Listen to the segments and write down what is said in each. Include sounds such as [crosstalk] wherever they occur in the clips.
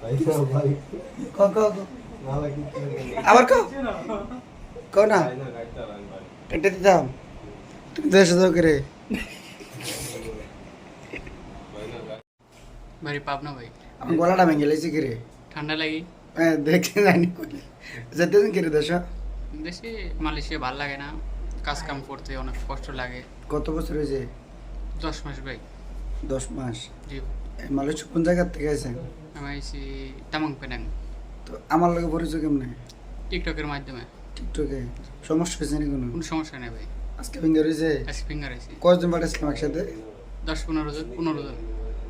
ক ক ক। আবার ক ক না কেটে দিতাম তুমি দেশে করে বাড়ি পাবনা ভাই আমার গলাটা ভেঙে গেলেছি কিরে ঠান্ডা লাগি হ্যাঁ দেখছি জানি যেতে দিন কিরে দেশ দেশে মালয়েশিয়া ভালো লাগে না কাজ কাম করতে অনেক কষ্ট লাগে কত বছর হয়েছে দশ মাস ভাই দশ মাস জি মালয়েশিয়া কোন জায়গার থেকে আছেন আমি তামাং পেনাং তো আমার লগে পরিচয় কেমনে? টিকটকের মাধ্যমে। টিকটকে? সমস্যা হয়েছে নি কোনো? কোনো সমস্যা নেই ভাই। আজকে ফিঙ্গার হয়েছে? আজকে ফিঙ্গার আইসি কয়জন পাঠাইছিলাম একসাথে? দশ পনেরো জন পনেরো জন।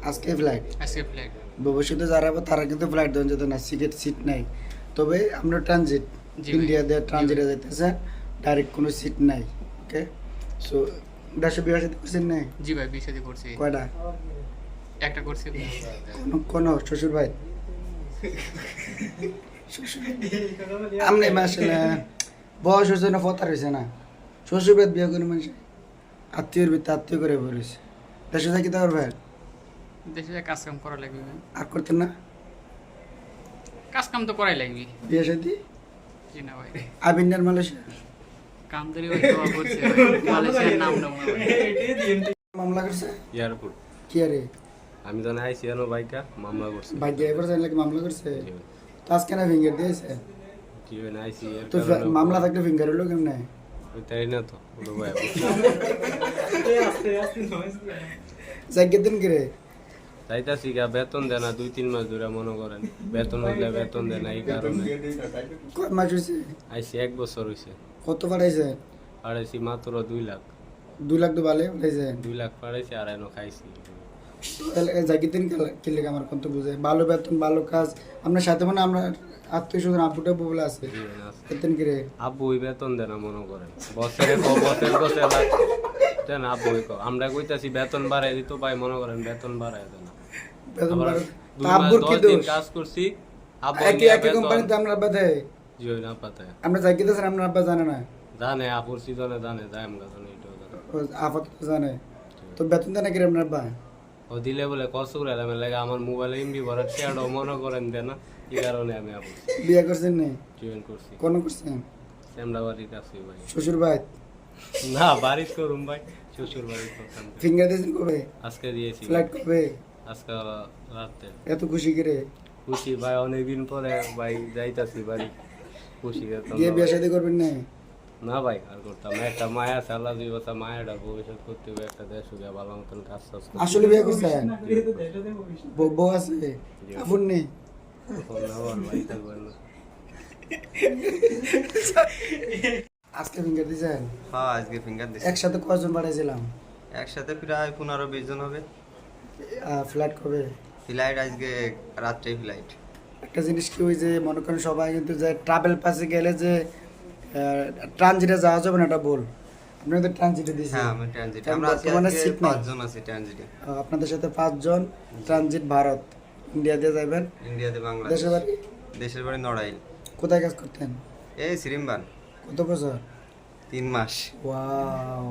আজকে ফ্লাইট আজকে ফ্লাইট ভবিষ্যতে যারা হবে তারা কিন্তু ফ্লাইট দেওয়া যেত না সিটের সিট নাই। তবে আমরা ট্রানজিট ইন্ডিয়া দিয়ে ট্রানজিটে যাইতেছে ডাইরেক্ট কোনো সিট নাই ওকে সো বিয়ে সাথে করছেন নাই? জি ভাই বিয়ে করছি। কয়টা? একটা করছি। কোন কোন শ্বশুর ভাই। আমনে মাসে না বয়স হয়েছে না ফতার হয়েছে না। শ্বশুর ভাই বিয়ে করে মানুষ আত্মীয়র ভিতরে আত্মীয় করে বলেছে দেশে থাকি তো ভাই। দেশে যা কাজ কাম করা লাগবে আর করতেন না। কাজ কাম তো করাই লাগবে। বিয়ে সাথে? জি না ভাই। আবিন্ডার মালয়েশিয়া? কাম ভাই দোয়া করছে মালয়েশিয়ার নাম নেব মামলা করছে? এয়ারপোর্ট কি আরে? আমি তো আইসি আনো বাইকা মামলা করছি। ভাগ্য এবার জানলে কি মামলা করছে। তো আজকে না ফিঙ্গার দিয়েছে? কি হয় না আইসি তো মামলা থাকলে ফিঙ্গার হলো কেমনে? ওইটাই না তো ওটা ভাই জাগ্যের দিন করে। চাইতাছি গা বেতন দেয় না দুই তিন মাস ধরে মনে করেন। বেতন হইলে বেতন দেয় না এই কারণে। কয় মাস হয়েছে আইসি এক বছর হয়েছে কত পাঠাইছে পাড়াইছি মাত্র দুই লাখ। দুই লাখ তো ভালো পাঠাইছে দুই লাখ পাড়াইছি আর এনো খাইছি। তাহলে দিন কিনলে আমার কত বুঝে। ভালো বেতন ভালো কাজ। আপনার সাথে মানে আমরা আত্মীয় স্বজন বলে আছে। বেতন কিরে আব্বু ওই বেতন দেয় না মনে করেন। বছরে ক বছর বছর দেন আব্বু আমরা কইতাছি বেতন বাড়াই দিত ভাই মনে করেন বেতন বাড়াই দেয় না। বেতন আবার বাড়ে- দুই তা মাস আব্বুর কি দোষ? কাজ করছি আব্বু একই একই কোম্পানিতে আমরা আব্বা দেয়। জি না পাতায় আমরা আপনার আব্বা জানে না। জানে আপুর সিজনে জানে যাই আমরা জানি এটাও জানে। ও আপাতত জানে। তো বেতন দেয় না কিরে আপনার আব্বা? ও দিলে বলে কষ্ট করে এলাম। লাগে আমার মোবাইলে এমবি ভরার শেয়ারও মনে করেন দেয় না এই কারণে আমি আপু বিয়ে করছেন নি? জয়েন করছি। কোন করছেন? শ্যামলা বাড়ির কাছে ভাই। শ্বশুর ভাই না বাড়ির করুম ভাই শ্বশুর বাড়ির করতাম। ফিঙ্গার দিয়েছেন কবে? আজকে দিয়েছি। ফ্লাইট কবে? আজকে রাতে। এত খুশি করে? খুশি ভাই অনেকদিন পরে ভাই যাইতাছি বাড়ি। খুশি গিয়ে না বিয়ে। শাদী করবেন না? না ভাই আর করতাম না। একটা মায়া আছে আল্লাহ দুই বছর মায়াটা ভবিষ্যৎ করতে হবে একটা দেশ হবে ভালো মতন কাজ টাজ করতে আসলে বিয়ে করছেন বউ- বউ আছে? আপন নেই। আজকে ফিঙ্গার দিয়েছেন হ্যাঁ আজকে ফিঙ্গার দিচ্ছি একসাথে কয়জন বাড়াইছিলাম? একসাথে প্রায় পনেরো বিশ জন হবে। ফ্লাইট কবে? ফ্লাইট আজকে রাত্রে ফ্লাইট একটা জিনিস কি ওই যে মনে করেন সবাই কিন্তু যে ট্রাভেল পাসে গেলে যে ট্রানজিটে যাওয়া যাবে না এটা বল আপনারা তো ট্রানজিটে দিয়েছেন। হ্যাঁ আমি ট্রানজিট আমরা আজকে বর্তমানে seat নাই। পাঁচজন আছি ট্রানজিটে আপনাদের সাথে পাঁচজন ট্রানজিট ভারত। ইন্ডিয়া দিয়ে যাবেন ইন্ডিয়াতে বাংলাদেশ। দেশের বাড়ি? দেশের বাড়ি নড়াইল। কোথায় কাজ করতেন? এই শ্রীমবান কত বছর? তিন মাস। ওয়াও।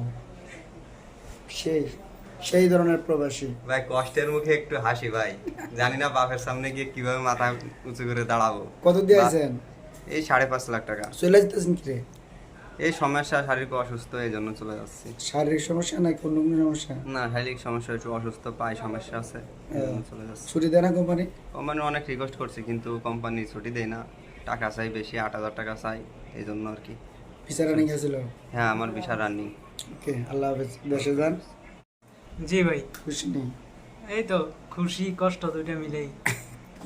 সেই সেই ধরনের প্রবাসী। ভাই কষ্টের মুখে একটু হাসি ভাই। জানি না বাপের সামনে গিয়ে কীভাবে মাথা উঁচু করে দাঁড়াবো। কত দিয়েছেন এই সাড়ে পাঁচ লাখ টাকা। চলে যেতেছেন কি রে? এই সমস্যা শারীরিক অসুস্থ এই জন্য চলে যাচ্ছি। শারীরিক সমস্যা নাকি অন্য কোনো সমস্যা? না শারীরিক সমস্যা একটু অসুস্থ পায়ে সমস্যা আছে এই জন্য চলে যাচ্ছি। ছুটি দেয় না কোম্পানি? কোম্পানি অনেক রিকোয়েস্ট করছি কিন্তু কোম্পানি ছুটি দেয় না। টাকা চাই বেশি আট হাজার টাকা চাই এই জন্য আর কি। ভিসা রানিং গেছিল হ্যাঁ আমার ভিসা রানিং ওকে আল্লাহ হাফেজ। দেশে যান। জি ভাই। খুশি নেই? এই তো খুশি কষ্ট দুইটা মিলেই।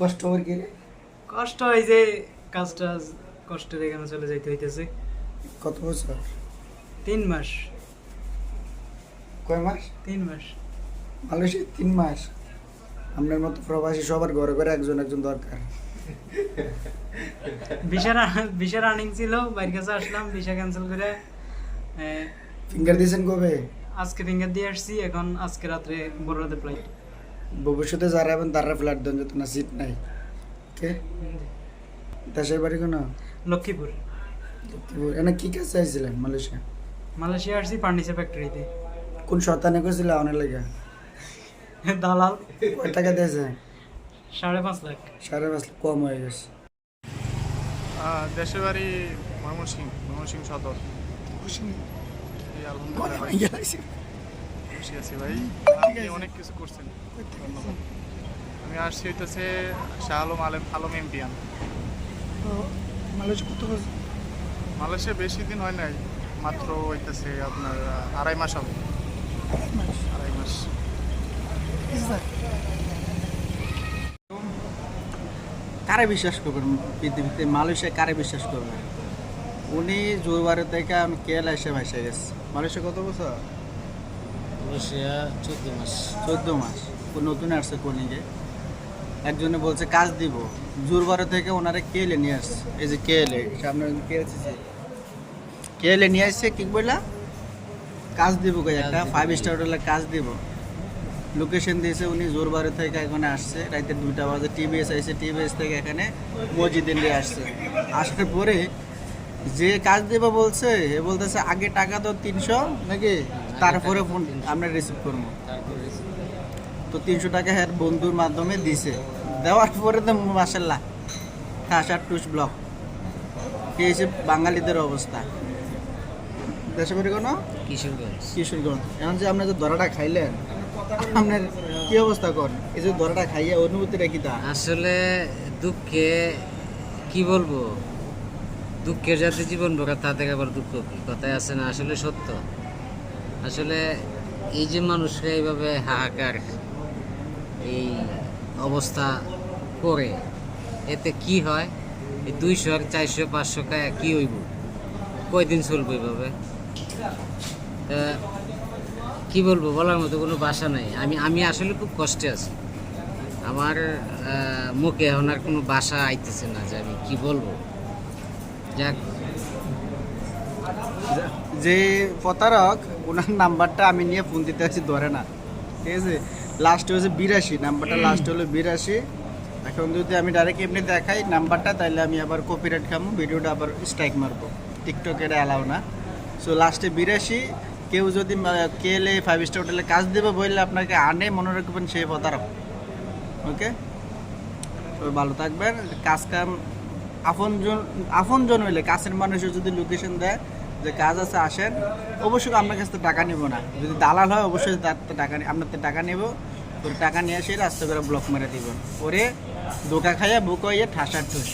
কষ্ট ওর কি রে? কষ্ট হয় যে কাজ টাজ কষ্টের এখানে চলে যাইতে হইতেছে। কত বছর? তিন মাস। কয় মাস? তিন মাস। মালয়েশিয়া তিন মাস। আপনার মতো প্রবাসী সবার ঘরে ঘরে একজন একজন দরকার। ভিসা ভিসা রানিং ছিল বাইরের কাছে আসলাম ভিসা ক্যান্সেল করে ফিঙ্গার দিয়েছেন কবে? আজকে ফিঙ্গার দিয়ে আসছি এখন আজকে রাত্রে বড় রাতে ফ্লাইট ভবিষ্যতে যারা এবং তারা ফ্ল্যাট দেন যত না সিট নাই। ওকে দেশের বাড়ি কোনো লক্ষ্মীপুর। এনে কি কাজ চাইছিলেন মালয়েশিয়া? মালয়েশিয়া আসছি ফার্নিচার ফ্যাক্টরিতে। কোন শতানে করেছিল অনেক লেগে? [laughs] দালাল। কয় টাকা দিয়েছে? সাড়ে পাঁচ লাখ। সাড়ে পাঁচ লাখ কম হয়ে গেছে। দেশের বাড়ি ময়মনসিং ময়মনসিং সদর। খুশি আছি ভাই। আপনি অনেক কিছু করছেন। ধন্যবাদ। আমি আসছি হইতেছে শাহ আলম আলম আলম এমপিয়ান। মালয়েশিয়া কত বছর? মালয়েশিয়া বেশি দিন হয় নাই মাত্র হইতেছে আপনার আড়াই মাস হবে। আড়াই মাস? কারে বিশ্বাস করবেন পৃথিবীতে? মালয়েশিয়া কারে বিশ্বাস করবেন? উনি জোরবারে থেকে আমি কেল এসে ভাসে গেছে। মালয়েশিয়া কত বছর? রাশিয়া চোদ্দ মাস। চোদ্দ মাস। নতুন আসছে কোনিকে একজনে বলছে কাজ দিব। জোরবারে থেকে ওনারে কেলে নিয়ে আসছে। এই যে কেলে সামনে কে আছে কেলে নিয়ে আসছে কি বললা কাজ দিব কই একটা ফাইভ স্টার হোটেলে কাজ দিব। লোকেশন দিয়েছে উনি জোরবারে থেকে এখানে আসছে। রাইতে দুইটা বাজে টিভিএস আইসে টিভিএস থেকে এখানে মসজিদ দিয়ে আসছে। আসার পরে যে কাজ দেবো বলছে এ বলতেছে আগে টাকা তো তিনশো নাকি? তারপরে ফোন আমরা রিসিভ করব। তো তিনশো টাকা হ্যাঁ বন্ধুর মাধ্যমে দিছে। দেওয়ার পরে তো মাসাল্লাহ খাসার টুস ব্লক। এই হচ্ছে বাঙালিদের অবস্থা। দেশে বাড়ি কোনো? কিশোরগঞ্জ। কিশোরগঞ্জ। এখন যে আপনার যে দরাটা খাইলেন আপনার কি অবস্থা কর? এই যে দরাটা খাইয়া অনুভূতিটা কি তা? আসলে দুঃখে কি বলব? দুঃখের যাতে জীবন তা তাদের আবার দুঃখ কি? কথায় আছে না আসলে সত্য। আসলে এই যে মানুষরা এইভাবে হাহাকার এই অবস্থা করে। এতে কি হয়? এই দুইশো চারশো, পাঁচশো টাকা কি হইব? কয়দিন চলবো এইভাবে? তা কি বলব, বলার মতো কোনো বাসা নাই। আমি আমি আসলে খুব কষ্টে আছি। আমার মুখে এখন আর কোনো বাসা আইতেছে না যে আমি কি বলব। যাক। যে প্রতারক, ওনার নাম্বারটা আমি নিয়ে ফোন দিতে আছি, ধরে না। ঠিক আছে? লাস্ট হচ্ছে বিরাশি নাম্বারটা লাস্ট হলো বিরাশি। এখন যদি আমি ডাইরেক্ট এমনি দেখাই নাম্বারটা তাহলে আমি আবার কপিরাইট খামো ভিডিওটা আবার স্ট্রাইক মারবো। টিকটকের অ্যালাউ না। সো লাস্টে বিরাশি। কেউ যদি কেলে ফাইভ স্টার হোটেলে কাজ দেবে বললে আপনাকে আনে মনে রাখবেন সেই প্রতারক ওকে সবাই ভালো থাকবেন। কাজ কাম আপনজন আপনজন হইলে কাছের মানুষের যদি লোকেশন দেয় যে কাজ আছে, আসেন। অবশ্যই আপনার কাছ থেকে টাকা নেব না। যদি দালাল হয়, অবশ্যই তার টাকা আপনার তো টাকা নেব। ওর টাকা নিয়ে এসে রাস্তা করে ব্লক মেরে দিব ওরে দোকা খাইয়া বুক হইয়া ঠাসার ঠুস।